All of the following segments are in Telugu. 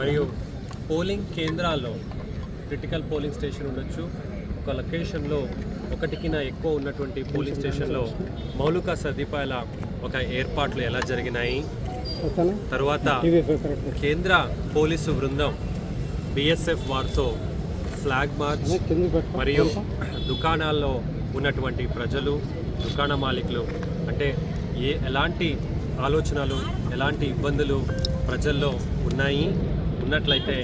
మరియు పోలింగ్ కేంద్రాల్లో క్రిటికల్ పోలింగ్ స్టేషన్ ఉండొచ్చు. ఒక లొకేషన్లో ఒకటికిన ఎక్కువ ఉన్నటువంటి పోలింగ్ స్టేషన్లో మౌలిక సదుపాయాల ఒక ఏర్పాట్లు ఎలా జరిగినాయి? తరువాత కేంద్ర పోలీసు బృందం బిఎస్ఎఫ్ వారితో ఫ్లాగ్ మార్చ్ మరియు దుకాణాల్లో ఉన్నటువంటి ప్రజలు దుకాణ మాలికులు అంటే ఏ ఎలాంటి ఆలోచనలు ఎలాంటి ఇబ్బందులు ప్రజల్లో ఉన్నాయి. ఉన్నట్లయితే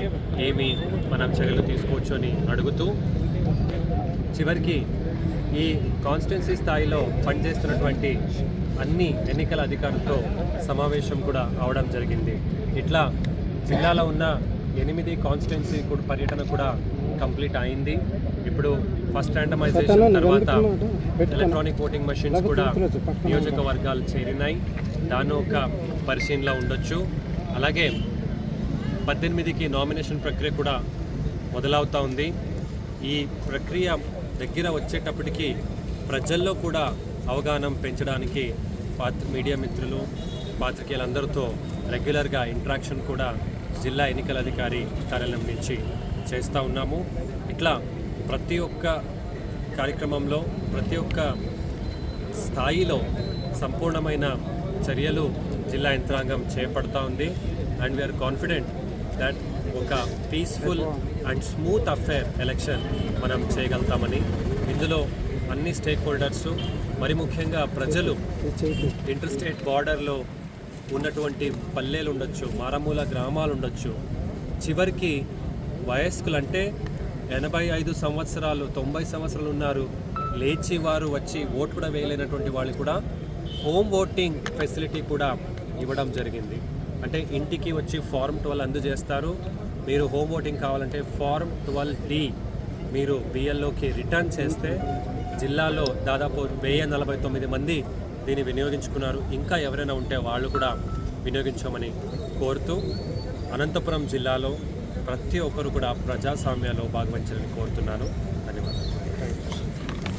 ఏమి మనం చర్యలు తీసుకోవచ్చు అని అడుగుతూ చివరికి ఈ కాన్స్టిట్యున్సీ స్థాయిలో పనిచేస్తున్నటువంటి అన్ని ఎన్నికల అధికారులతో సమావేశం కూడా అవడం జరిగింది. ఇట్లా జిల్లాలో ఉన్న ఎనిమిది కాన్స్టిట్యున్సీ కూడా పర్యటన కూడా కంప్లీట్ అయింది. ఇప్పుడు ఫస్ట్ ర్యాండమైజేషన్ తర్వాత ఎలక్ట్రానిక్ ఓటింగ్ మెషిన్స్ కూడా నియోజకవర్గాలు చేరినాయి. దాని ఒక పరిశీలనలో ఉండొచ్చు. అలాగే పద్దెనిమిదికి నామినేషన్ ప్రక్రియ కూడా మొదలవుతూ ఉంది. ఈ ప్రక్రియ దగ్గర వచ్చేటప్పటికి ప్రజల్లో కూడా అవగాహన పెంచడానికి పాత్ర మీడియా మిత్రులు పాత్రికేయులందరితో రెగ్యులర్గా ఇంట్రాక్షన్ కూడా జిల్లా ఎన్నికల అధికారి కార్యాలయం నుంచి చేస్తూ ఉన్నాము. ఇట్లా ప్రతి ఒక్క కార్యక్రమంలో ప్రతి ఒక్క స్థాయిలో సంపూర్ణమైన చర్యలు జిల్లా యంత్రాంగం చేపడతా ఉంది. And we are confident that ఒక peaceful and smooth affair election మనం చేయగలుగుతామని. ఇందులో అన్ని స్టేక్ హోల్డర్స్ మరి ముఖ్యంగా ప్రజలు ఇంటర్ స్టేట్ బార్డర్లో ఉన్నటువంటి పల్లెలు ఉండొచ్చు మారమూల గ్రామాలు ఉండొచ్చు. చివరికి వయస్కులంటే ఎనభై ఐదు సంవత్సరాలు తొంభై సంవత్సరాలు ఉన్నారు. లేచి వారు వచ్చి ఓటు కూడా వేయలేనటువంటి వాళ్ళు కూడా హోమ్ ఓటింగ్ ఫెసిలిటీ కూడా ఇవ్వడం జరిగింది. అంటే ఇంటికి వచ్చి ఫార్మ్ ట్వెల్వ్ అందజేస్తారు. మీరు హోమ్ ఓటింగ్ కావాలంటే ఫార్మ్ ట్వెల్వ్ డి మీరు బిఎల్లోకి రిటర్న్ చేస్తే జిల్లాలో దాదాపు వెయ్యి నలభై తొమ్మిది మంది దీన్ని వినియోగించుకున్నారు. ఇంకా ఎవరైనా ఉంటే వాళ్ళు కూడా వినియోగించమని కోరుతూ అనంతపురం జిల్లాలో ప్రతి ఒక్కరు కూడా ప్రజాస్వామ్యాల్లో భాగవహించాలని కోరుతున్నాను.